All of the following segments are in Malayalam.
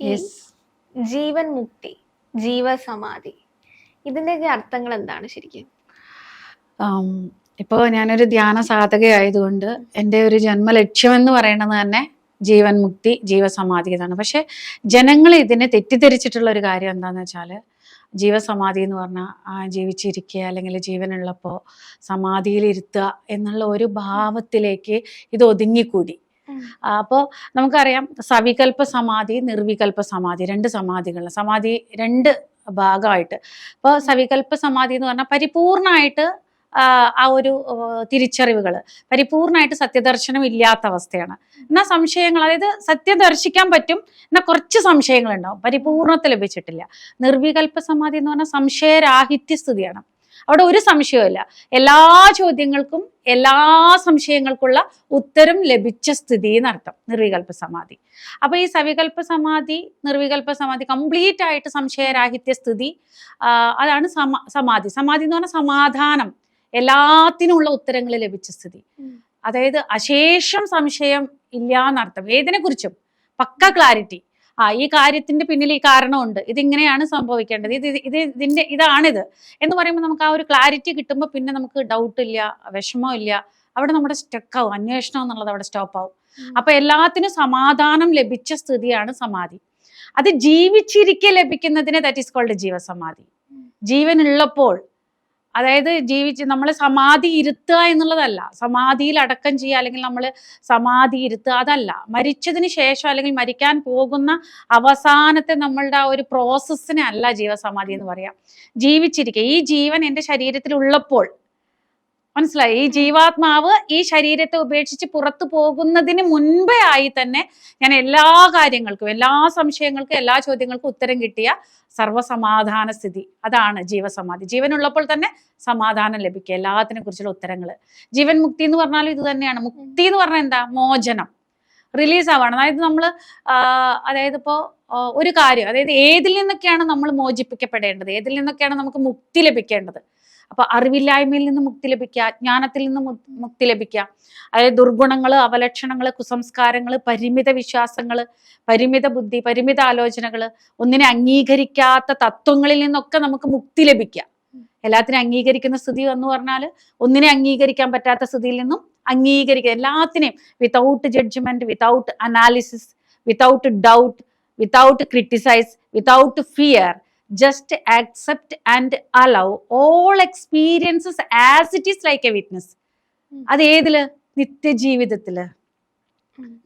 ഈ ജീവൻ മുക്തി ജീവസമാധി ഇതിന്റെയൊക്കെ അർത്ഥങ്ങൾ എന്താണ് ശരിക്കും? ഇപ്പോൾ ഞാനൊരു ധ്യാന സാധകയായതുകൊണ്ട് എന്റെ ഒരു ജന്മലക്ഷ്യം എന്ന് പറയുന്നത് തന്നെ ജീവൻ മുക്തി ജീവസമാധി ഇതാണ് പക്ഷെ ജനങ്ങൾ ഇതിനെ തെറ്റിദ്ധരിച്ചിട്ടുള്ള ഒരു കാര്യം എന്താണെന്ന് വെച്ചാൽ ജീവസമാധി എന്ന് പറഞ്ഞാൽ ആ ജീവിച്ചിരിക്കുക അല്ലെങ്കിൽ ജീവനുള്ളപ്പോൾ സമാധിയിലിരുത്തുക എന്നുള്ള ഒരു ഭാവത്തിലേക്ക് ഇത് ഒതുങ്ങിക്കൂടി. അപ്പോൾ നമുക്കറിയാം സവികൽപ്പ സമാധി നിർവികൽപ്പ സമാധി രണ്ട് സമാധികൾ സമാധി രണ്ട് ഭാഗമായിട്ട്. അപ്പോൾ സവികൽപ്പ സമാധി എന്ന് പറഞ്ഞാൽ പരിപൂർണമായിട്ട് ആ, ഒരു തിരിച്ചറിവുകൾ പരിപൂർണമായിട്ട് സത്യദർശനം ഇല്ലാത്ത അവസ്ഥയാണ്. എന്നാൽ സംശയങ്ങൾ? അതായത് സത്യം ദർശിക്കാൻ പറ്റും എന്നാൽ കുറച്ച് സംശയങ്ങളുണ്ടാവും. പരിപൂർണത്തെ ലഭിച്ചിട്ടില്ല. നിർവികൽപ്പ സമാധി എന്ന് പറഞ്ഞാൽ സംശയരാഹിത്യ സ്ഥിതിയാണ്. അവിടെ ഒരു സംശയവുമില്ല. എല്ലാ ചോദ്യങ്ങൾക്കും എല്ലാ സംശയങ്ങൾക്കുള്ള ഉത്തരം ലഭിച്ച സ്ഥിതി എന്നർത്ഥം. നിർവികൽപ്പ സമാധി. അപ്പൊ ഈ സവികൽപ്പ സമാധി നിർവികൽപ്പ സമാധി കംപ്ലീറ്റ് ആയിട്ട് സംശയരാഹിത്യ സ്ഥിതി അതാണ് സമാധി. സമാധി എന്ന് പറഞ്ഞാൽ സമാധാനം. എല്ലാത്തിനുള്ള ഉത്തരങ്ങൾ ലഭിച്ച സ്ഥിതി. അതായത് അശേഷം സംശയം ഇല്ല എന്നർത്ഥം. ഏതിനെ കുറിച്ചും പക്ക ക്ലാരിറ്റി ആ ഈ കാര്യത്തിന്റെ പിന്നിൽ ഈ കാരണമുണ്ട്. ഇതിങ്ങനെയാണ് സംഭവിക്കേണ്ടത്. ഇത് ഇത് ഇത് ഇതിന്റെ ഇതാണിത്. എന്ന് പറയുമ്പോൾ നമുക്ക് ആ ഒരു ക്ലാരിറ്റി കിട്ടുമ്പോൾ പിന്നെ നമുക്ക് ഡൗട്ട് ഇല്ല വിഷമം ഇല്ല. അവിടെ നമ്മുടെ സ്റ്റക്ക് ആവും. അന്വേഷണം എന്നുള്ളത് അവിടെ സ്റ്റോപ്പ് ആവും. അപ്പൊ എല്ലാത്തിനും സമാധാനം ലഭിച്ച സ്ഥിതിയാണ് സമാധി. അത് ജീവിച്ചിരിക്കെ ലഭിക്കുന്നതിനെ ദാറ്റ് ഈസ് കോൾഡ് ജീവസമാധി. ജീവൻ ജീവനുള്ളപ്പോൾ അതായത് ജീവിച്ച് നമ്മൾ സമാധി ഇരുത്തുക എന്നുള്ളതല്ല. സമാധിയിൽ അടക്കം ചെയ്യുക അല്ലെങ്കിൽ നമ്മൾ സമാധി ഇരുത്തുക അതല്ല. മരിച്ചതിന് ശേഷം അല്ലെങ്കിൽ മരിക്കാൻ പോകുന്ന അവസാനത്തെ നമ്മളുടെ ആ ഒരു പ്രോസസ്സിനെ അല്ല ജീവസമാധി എന്ന് പറയാം. ജീവിച്ചിരിക്കുക. ഈ ജീവൻ എന്റെ ശരീരത്തിൽ ഉള്ളപ്പോൾ മനസ്സിലായി? ഈ ജീവാത്മാവ് ഈ ശരീരത്തെ ഉപേക്ഷിച്ച് പുറത്തു പോകുന്നതിന് മുൻപേ ആയി തന്നെ ഞാൻ എല്ലാ കാര്യങ്ങൾക്കും എല്ലാ സംശയങ്ങൾക്കും എല്ലാ ചോദ്യങ്ങൾക്കും ഉത്തരം കിട്ടിയ സർവസമാധാന സ്ഥിതി. അതാണ് ജീവസമാധി. ജീവനുള്ളപ്പോൾ തന്നെ സമാധാനം ലഭിക്കുക എല്ലാത്തിനെ കുറിച്ചുള്ള ഉത്തരങ്ങൾ ജീവൻ മുക്തി എന്ന് പറഞ്ഞാലും ഇത് തന്നെയാണ്. മുക്തി എന്ന് പറഞ്ഞാൽ എന്താ? മോചനം. റിലീസ് ആവാണ്. അതായത് നമ്മൾ അതായത് ഇപ്പോൾ ഒരു കാര്യം അതായത് ഏതിൽ നിന്നൊക്കെയാണ് നമ്മൾ മോചിപ്പിക്കപ്പെടേണ്ടത്? ഏതിൽ നിന്നൊക്കെയാണ് നമുക്ക് മുക്തി ലഭിക്കേണ്ടത്? അപ്പൊ അറിവില്ലായ്മയിൽ നിന്ന് മുക്തി ലഭിക്കുക ജ്ഞാനത്തിൽ നിന്ന് മുക്തി ലഭിക്കുക. അതായത് ദുർഗുണങ്ങൾ അവലക്ഷണങ്ങൾ കുസംസ്കാരങ്ങൾ പരിമിത വിശ്വാസങ്ങൾ പരിമിത ബുദ്ധി പരിമിത ആലോചനകൾ ഒന്നിനെ അംഗീകരിക്കാത്ത തത്വങ്ങളിൽ നിന്നൊക്കെ നമുക്ക് മുക്തി ലഭിക്കുക. എല്ലാത്തിനും അംഗീകരിക്കുന്ന സ്ഥിതി എന്ന് പറഞ്ഞാൽ ഒന്നിനെ അംഗീകരിക്കാൻ പറ്റാത്ത സ്ഥിതിയിൽ നിന്നും അംഗീകരിക്കുക. എല്ലാത്തിനെയും without judgement without analysis without doubt without criticise without fear just accept and allow all experiences as it is like a witness. അത് ഏതിൽ? നിത്യജീവിതത്തിൽ.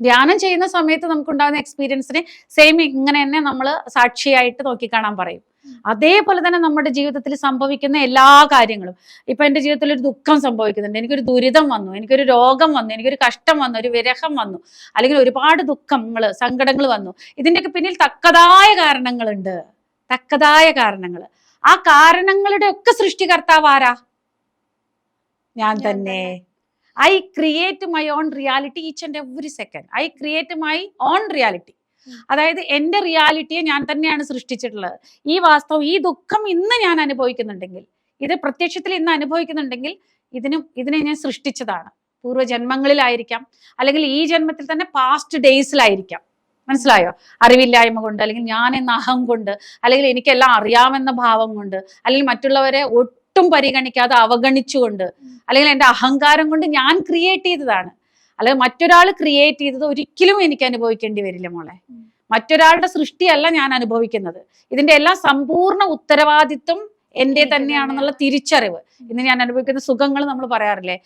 ധ്യാനം ചെയ്യുന്ന സമയത്ത് നമുക്കുണ്ടാകുന്ന എക്സ്പീരിയൻസിനെ സെയിം ഇങ്ങനെ തന്നെ നമ്മൾ സാക്ഷിയായിട്ട് നോക്കിക്കാണാൻ പറയും. അതേപോലെ തന്നെ നമ്മുടെ ജീവിതത്തിൽ സംഭവിക്കുന്ന എല്ലാ കാര്യങ്ങളും. ഇപ്പൊ എന്റെ ജീവിതത്തിൽ ഒരു ദുഃഖം സംഭവിക്കുന്നുണ്ട്. എനിക്കൊരു ദുരിതം വന്നു. എനിക്കൊരു രോഗം വന്നു. എനിക്കൊരു കഷ്ടം വന്നു. ഒരു വിരഹം വന്നു. അല്ലെങ്കിൽ ഒരുപാട് ദുഃഖങ്ങൾ സങ്കടങ്ങൾ വന്നു. ഇതിന്റെയൊക്കെ പിന്നിൽ തക്കതായ കാരണങ്ങളുണ്ട്. തക്കതായ കാരണങ്ങൾ ആ കാരണങ്ങളുടെ ഒക്കെ സൃഷ്ടികർത്താവ് ആരാ? ഞാൻ തന്നെ. I create my own reality each and every second. I create my own reality. അതായത് എന്റെ റിയാലിറ്റിയെ ഞാൻ തന്നെയാണ് സൃഷ്ടിച്ചിട്ടുള്ളത്. ഈ വാസ്തവം ഈ ദുഃഖം ഇന്ന് ഞാൻ അനുഭവിക്കുന്നുണ്ടെങ്കിൽ ഇത് പ്രത്യക്ഷത്തിൽ ഇന്ന് അനുഭവിക്കുന്നുണ്ടെങ്കിൽ ഇതിനും ഇതിനെ ഞാൻ സൃഷ്ടിച്ചതാണ്. പൂർവജന്മങ്ങളിലായിരിക്കാം. അല്ലെങ്കിൽ ഈ ജന്മത്തിൽ തന്നെ പാസ്റ്റ് ഡേയ്സിലായിരിക്കാം മനസ്സിലായോ? അറിവില്ലായ്മ കൊണ്ട് അല്ലെങ്കിൽ ഞാൻ എന്ന അഹം കൊണ്ട് അല്ലെങ്കിൽ എനിക്കെല്ലാം അറിയാമെന്ന ഭാവം കൊണ്ട് അല്ലെങ്കിൽ മറ്റുള്ളവരെ ഒട്ടും പരിഗണിക്കാതെ അവഗണിച്ചുകൊണ്ട് അല്ലെങ്കിൽ എന്റെ അഹങ്കാരം കൊണ്ട് ഞാൻ ക്രിയേറ്റ് ചെയ്തതാണ്. അല്ലെങ്കിൽ മറ്റൊരാൾ ക്രിയേറ്റ് ചെയ്തത് ഒരിക്കലും എനിക്ക് അനുഭവിക്കേണ്ടി വരില്ല മോളെ. മറ്റൊരാളുടെ സൃഷ്ടിയല്ല ഞാൻ അനുഭവിക്കുന്നത്. ഇതിന്റെ എല്ലാ സമ്പൂർണ ഉത്തരവാദിത്വം എന്റെ തന്നെയാണെന്നുള്ള തിരിച്ചറിവ്. ഇന്ന് ഞാൻ അനുഭവിക്കുന്ന സുഖങ്ങൾ നമ്മൾ പറയാറില്ലേ?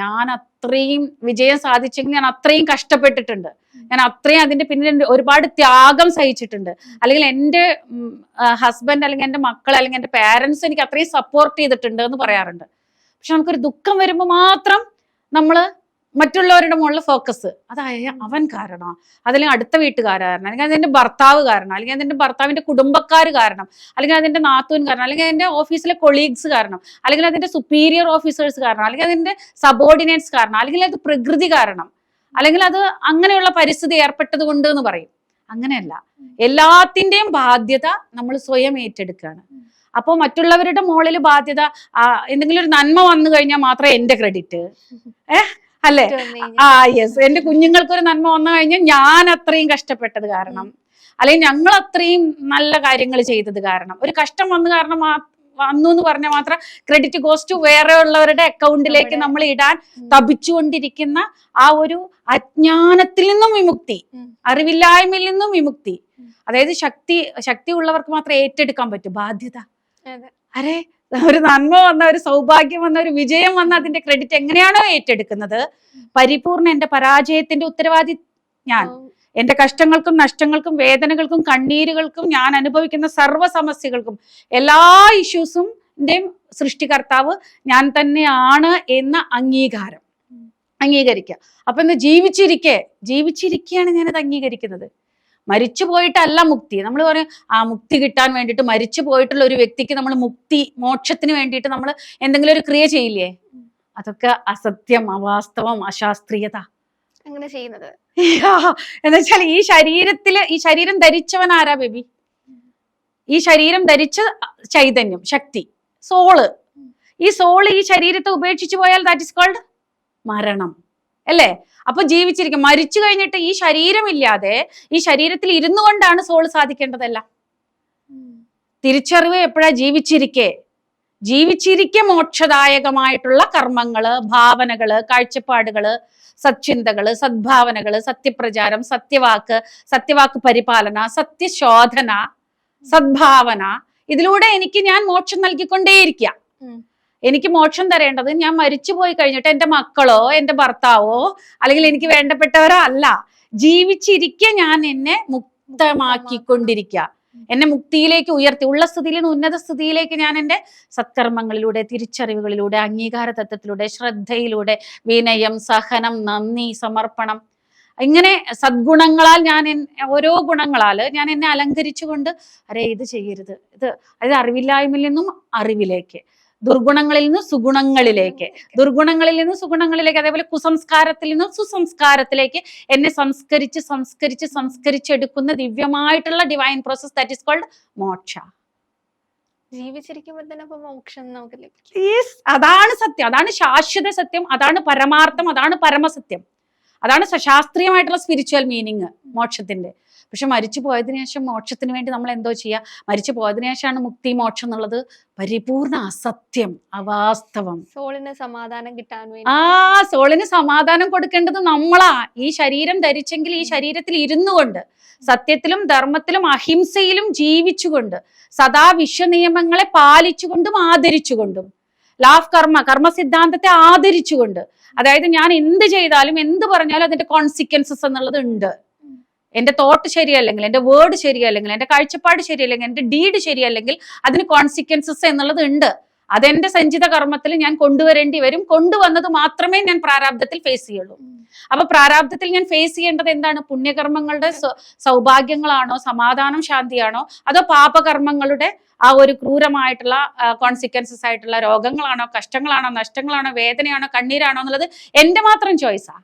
ഞാൻ അത്രയും വിജയം സാധിച്ചെങ്കിൽ ഞാൻ അത്രയും കഷ്ടപ്പെട്ടിട്ടുണ്ട്. ഞാൻ അത്രയും അതിന്റെ പിന്നിൽ ഒരുപാട് ത്യാഗം സഹിച്ചിട്ടുണ്ട്. അല്ലെങ്കിൽ എന്റെ ഹസ്ബൻഡ് അല്ലെങ്കിൽ എന്റെ മക്കൾ അല്ലെങ്കിൽ എന്റെ പാരൻസ് എനിക്ക് അത്രയും സപ്പോർട്ട് ചെയ്തിട്ടുണ്ട് എന്ന് പറയാറുണ്ട്. പക്ഷെ നമുക്കൊരു ദുഃഖം വരുമ്പോൾ മാത്രം നമ്മൾ മറ്റുള്ളവരുടെ മുകളിൽ ഫോക്കസ് അതായ അവൻ കാരണം അതല്ലെങ്കിൽ അടുത്ത വീട്ടുകാർ കാരണം അല്ലെങ്കിൽ അതിന്റെ ഭർത്താവ് കാരണം. അല്ലെങ്കിൽ അതിന്റെ ഭർത്താവിന്റെ കുടുംബക്കാർ കാരണം. അല്ലെങ്കിൽ അതിന്റെ നാത്തൂൻ കാരണം. അല്ലെങ്കിൽ അതിന്റെ ഓഫീസിലെ കൊളീഗ്സ് കാരണം. അല്ലെങ്കിൽ അതിന്റെ സുപ്പീരിയർ ഓഫീസേഴ്സ് കാരണം. അല്ലെങ്കിൽ അതിന്റെ സബോർഡിനേറ്റ്സ് കാരണം. അല്ലെങ്കിൽ അത് പ്രകൃതി കാരണം. അല്ലെങ്കിൽ അത് അങ്ങനെയുള്ള പരിസ്ഥിതി ഏർപ്പെട്ടത് കൊണ്ട് എന്ന് പറയും. അങ്ങനെയല്ല. എല്ലാത്തിന്റെയും ബാധ്യത നമ്മൾ സ്വയം ഏറ്റെടുക്കുകയാണ്. അപ്പോൾ മറ്റുള്ളവരുടെ മുകളിൽ ബാധ്യത എന്തെങ്കിലും ഒരു നന്മ വന്നു കഴിഞ്ഞാൽ മാത്രമേ എന്റെ ക്രെഡിറ്റ്. ഏഹ് അല്ലേ? ആ യെസ്. എന്റെ കുഞ്ഞുങ്ങൾക്കൊരു നന്മ വന്നു കഴിഞ്ഞാൽ ഞാൻ അത്രയും കഷ്ടപ്പെട്ടത് കാരണം. അല്ലെങ്കിൽ ഞങ്ങൾ അത്രയും നല്ല കാര്യങ്ങൾ ചെയ്തത് കാരണം. ഒരു കഷ്ടം വന്നു കാരണം വന്നു എന്ന് പറഞ്ഞാൽ മാത്രം ക്രെഡിറ്റ് കോസ്റ്റ് വേറെ ഉള്ളവരുടെ അക്കൗണ്ടിലേക്ക് നമ്മൾ ഇടാൻ. തപിച്ചുകൊണ്ടിരിക്കുന്ന ആ ഒരു അജ്ഞാനത്തിൽ നിന്നും വിമുക്തി. അറിവില്ലായ്മയിൽ നിന്നും വിമുക്തി അതായത് ശക്തി ശക്തി ഉള്ളവർക്ക് മാത്രം ഏറ്റെടുക്കാൻ പറ്റും ബാധ്യത അതെ. അരെ ഒരു നന്മ വന്ന ഒരു സൗഭാഗ്യം വന്ന ഒരു വിജയം വന്ന അതിന്റെ ക്രെഡിറ്റ് എങ്ങനെയാണോ ഏറ്റെടുക്കുന്നത് പരിപൂർണ എന്റെ പരാജയത്തിന്റെ ഉത്തരവാദി ഞാൻ. എന്റെ കഷ്ടങ്ങൾക്കും നഷ്ടങ്ങൾക്കും വേദനകൾക്കും കണ്ണീരുകൾക്കും ഞാൻ അനുഭവിക്കുന്ന സർവ സമസ്യകൾക്കും എല്ലാ ഇഷ്യൂസും സൃഷ്ടികർത്താവ് ഞാൻ തന്നെയാണ് എന്ന അംഗീകാരം. അംഗീകരിക്കുക അപ്പൊ ഇന്ന് ജീവിച്ചിരിക്കെ ജീവിച്ചിരിക്കെയാണ് ഞാനത് അംഗീകരിക്കുന്നത്. മരിച്ചു പോയിട്ടല്ല മുക്തി. നമ്മൾ പറയും ആ മുക്തി കിട്ടാൻ വേണ്ടിയിട്ട് മരിച്ചു പോയിട്ടുള്ള ഒരു വ്യക്തിക്ക് നമ്മൾ മുക്തി മോക്ഷത്തിന് വേണ്ടിയിട്ട് നമ്മൾ എന്തെങ്കിലും ഒരു ക്രിയ ചെയ്യില്ലേ? അതൊക്കെ അസത്യം അവാസ്തവം അശാസ്ത്രീയത. അങ്ങനെ ചെയ്യുന്നത്. എന്ന് വെച്ചാൽ ഈ ശരീരത്തിൽ ഈ ശരീരം ധരിച്ചവൻ ആരാ ബേബി? ഈ ശരീരം ധരിച്ച ചൈതന്യം ശക്തി സോൾ. ഈ സോൾ ഈ ശരീരത്തെ ഉപേക്ഷിച്ചു പോയാൽ ദാറ്റ് ഇസ് കോൾഡ് മരണം. അല്ലേ? അപ്പൊ ജീവിച്ചിരിക്കും മരിച്ചു കഴിഞ്ഞിട്ട് ഈ ശരീരമില്ലാതെ ഈ ശരീരത്തിൽ ഇരുന്നു കൊണ്ടാണ് സോൾ സാധിക്കേണ്ടതല്ല. തിരിച്ചറിവ് എപ്പോഴാ ജീവിച്ചിരിക്കെ? ജീവിച്ചിരിക്കെ മോക്ഷദായകമായിട്ടുള്ള കർമ്മങ്ങൾ ഭാവനകൾ കാഴ്ചപ്പാടുകൾ സച്ചിന്തകൾ സദ്ഭാവനകൾ സത്യപ്രചാരം സത്യവാക്ക് സത്യവാക്ക് പരിപാലന സത്യശോധന സദ്ഭാവന. ഇതിലൂടെ എനിക്ക് ഞാൻ മോക്ഷം നൽകിക്കൊണ്ടേയിരിക്കുക എനിക്ക് മോക്ഷം തരേണ്ടത് ഞാൻ മരിച്ചു പോയി കഴിഞ്ഞിട്ട് എന്റെ മക്കളോ എന്റെ ഭർത്താവോ അല്ലെങ്കിൽ എനിക്ക് വേണ്ടപ്പെട്ടവരോ അല്ല. ജീവിച്ചിരിക്കെ ഞാൻ എന്നെ മുക്തമാക്കിക്കൊണ്ടിരിക്കുക എന്നെ മുക്തിയിലേക്ക് ഉയർത്തി ഉള്ള സ്ഥിതിയിൽ നിന്ന് ഉന്നത സ്ഥിതിയിലേക്ക് ഞാൻ എന്റെ സത്കർമ്മങ്ങളിലൂടെ തിരിച്ചറിവുകളിലൂടെ അംഗീകാര തത്വത്തിലൂടെ ശ്രദ്ധയിലൂടെ വിനയം സഹനം നന്ദി സമർപ്പണം ഇങ്ങനെ സദ്ഗുണങ്ങളാൽ ഞാൻ ഓരോ ഗുണങ്ങളാൽ ഞാൻ എന്നെ അലങ്കരിച്ചുകൊണ്ട് അരെ ഇത് ചെയ്യരുത്. ഇത് അതായത് അറിവില്ലായ്മയിൽ നിന്നും അറിവിലേക്ക്. ദുർഗുണങ്ങളിൽ നിന്ന് സുഗുണങ്ങളിലേക്ക്. ദുർഗുണങ്ങളിൽ നിന്ന് സുഗുണങ്ങളിലേക്ക് അതേപോലെ കുസംസ്കാരത്തിൽ നിന്ന് സുസംസ്കാരത്തിലേക്ക് എന്നെ സംസ്കരിച്ച് സംസ്കരിച്ച് സംസ്കരിച്ചെടുക്കുന്ന ദിവ്യമായിട്ടുള്ള divine process that is called moksha. ജീവിച്ചിരിക്കുമ്പോൾ തന്നെ മോക്ഷം നമുക്ക് അതാണ് സത്യം. അതാണ് ശാശ്വത സത്യം. അതാണ് പരമാർത്ഥം. അതാണ് പരമസത്യം. അതാണ് സശാസ്ത്രീയമായിട്ടുള്ള ശാസ്ത്രീയമായിട്ടുള്ള സ്പിരിച്വൽ മീനിങ് മോക്ഷത്തിന്റെ. പക്ഷെ മരിച്ചു പോയതിനു ശേഷം മോക്ഷത്തിന് വേണ്ടി നമ്മൾ എന്തോ ചെയ്യുക മരിച്ചു പോയതിനു ശേഷമാണ് മുക്തി മോക്ഷം എന്നുള്ളത് പരിപൂർണ അസത്യം അവാസ്തവം. സോളിന് സമാധാനം കിട്ടാൻ ആ സോളിന് സമാധാനം കൊടുക്കേണ്ടത് നമ്മളാ. ഈ ശരീരം ധരിച്ചെങ്കിൽ ഈ ശരീരത്തിൽ ഇരുന്നു കൊണ്ട് സത്യത്തിലും ധർമ്മത്തിലും അഹിംസയിലും ജീവിച്ചുകൊണ്ട് സദാ വിശ്വനിയമങ്ങളെ പാലിച്ചുകൊണ്ടും ആദരിച്ചുകൊണ്ടും ലാഫ് കർമ്മ കർമ്മ സിദ്ധാന്തത്തെ ആദരിച്ചുകൊണ്ട് അതായത് ഞാൻ എന്ത് ചെയ്താലും എന്ത് പറഞ്ഞാലും അതിന്റെ കോൺസിക്വൻസസ് എന്നുള്ളത് ഉണ്ട്. എന്റെ തോട്ട് ശരിയല്ലെങ്കിൽ എന്റെ വേർഡ് ശരിയല്ലെങ്കിൽ എന്റെ കാഴ്ചപ്പാട് ശരിയല്ലെങ്കിൽ എന്റെ ഡീഡ് ശരിയല്ലെങ്കിൽ അതിന് കോൺസിക്വൻസസ് എന്നുള്ളത് ഉണ്ട് അതെന്റെ സഞ്ചിത കർമ്മത്തിൽ ഞാൻ കൊണ്ടുവരേണ്ടി വരും കൊണ്ടുവന്നത് മാത്രമേ ഞാൻ പ്രാരാബ്ദത്തിൽ ഫേസ് ചെയ്യുള്ളൂ. അപ്പൊ പ്രാരാബ്ദത്തിൽ ഞാൻ ഫേസ് ചെയ്യേണ്ടത് എന്താണ്? പുണ്യകർമ്മങ്ങളുടെ സൗഭാഗ്യങ്ങളാണോ? സമാധാനം ശാന്തിയാണോ? അതോ പാപകർമ്മങ്ങളുടെ ആ ഒരു ക്രൂരമായിട്ടുള്ള കോൺസിക്വൻസസ് ആയിട്ടുള്ള രോഗങ്ങളാണോ? കഷ്ടങ്ങളാണോ? നഷ്ടങ്ങളാണോ? വേദനയാണോ? കണ്ണീരാണോ? എന്നുള്ളത് എന്റെ മാത്രം ചോയ്സാ.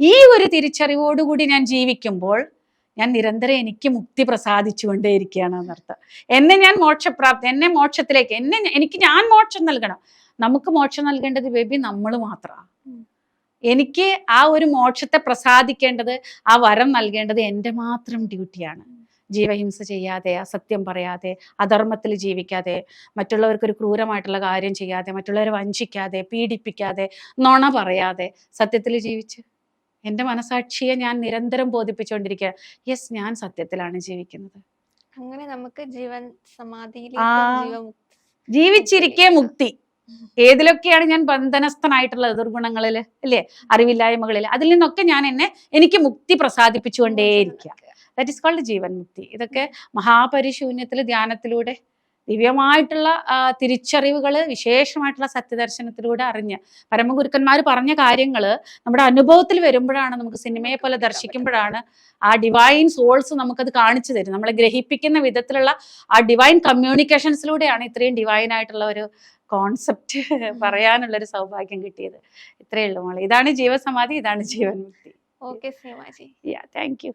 ഈ ഒരു തിരിച്ചറിവോടുകൂടി ഞാൻ ജീവിക്കുമ്പോൾ ഞാൻ നിരന്തരം എനിക്ക് മുക്തി പ്രസാദിച്ചുകൊണ്ടേയിരിക്കുകയാണ് എന്നർത്ഥം എന്നെ ഞാൻ മോക്ഷപ്രാപ്തി എന്നെ മോക്ഷത്തിലേക്ക് എന്നെ എനിക്ക് ഞാൻ മോക്ഷം നൽകണം. നമുക്ക് മോക്ഷം നൽകേണ്ടത് ബേബി നമ്മൾ മാത്രമാണ്. എനിക്ക് ആ ഒരു മോക്ഷത്തെ പ്രസാദിക്കേണ്ടത് ആ വരം നൽകേണ്ടത് എന്റെ മാത്രം ഡ്യൂട്ടിയാണ് ജീവഹിംസ ചെയ്യാതെ അസത്യം പറയാതെ അധർമ്മത്തിൽ ജീവിക്കാതെ മറ്റുള്ളവർക്ക് ഒരു ക്രൂരമായിട്ടുള്ള കാര്യം ചെയ്യാതെ മറ്റുള്ളവരെ വഞ്ചിക്കാതെ പീഡിപ്പിക്കാതെ നുണ പറയാതെ സത്യത്തിൽ ജീവിച്ച്. എന്റെ മനസാക്ഷിയെ ഞാൻ നിരന്തരം ബോധിപ്പിച്ചുകൊണ്ടിരിക്കുക യെസ് ഞാൻ സത്യത്തിലാണ് ജീവിക്കുന്നത്. അങ്ങനെ നമുക്ക് ജീവൻ ജീവമുക്തി ജീവിച്ചിരിക്കെ മുക്തി. ഏതിലൊക്കെയാണ് ഞാൻ ബന്ധനസ്ഥനായിട്ടുള്ളത് ദുർഗുണങ്ങളിൽ അല്ലേ? അറിവില്ലായ്മകളിൽ അതിൽ നിന്നൊക്കെ ഞാൻ എന്നെ എനിക്ക് മുക്തി പ്രസാദിപ്പിച്ചുകൊണ്ടേയിരിക്കുക. That is called jeevan mukti. ഇതൊക്കെ മഹാപരിശൂന്യത്തിൽ ധ്യാനത്തിലൂടെ ദിവ്യമായിട്ടുള്ള തിരിച്ചറിവുകൾ വിശേഷമായിട്ടുള്ള സത്യദർശനത്തിലൂടെ അറിഞ്ഞ് പരമഗുരുക്കന്മാർ പറഞ്ഞ കാര്യങ്ങൾ നമ്മുടെ അനുഭവത്തിൽ വരുമ്പോഴാണ് നമുക്ക് സിനിമയെ പോലെ ദർശിക്കുമ്പോഴാണ് ആ ഡിവൈൻ സോൾസ് നമുക്കത് കാണിച്ചു തരും നമ്മളെ ഗ്രഹിപ്പിക്കുന്ന വിധത്തിലുള്ള ആ ഡിവൈൻ കമ്മ്യൂണിക്കേഷൻസിലൂടെയാണ് ഇത്രയും ഡിവൈൻ ആയിട്ടുള്ള ഒരു കോൺസെപ്റ്റ് പറയാനുള്ള ഒരു സൗഭാഗ്യം കിട്ടിയത്. ഇത്രയേ ഉള്ളൂ മോളെ. ഇതാണ് ജീവസമാധി ഇതാണ് ജീവൻ മുക്തി ഓക്കെ താങ്ക് യു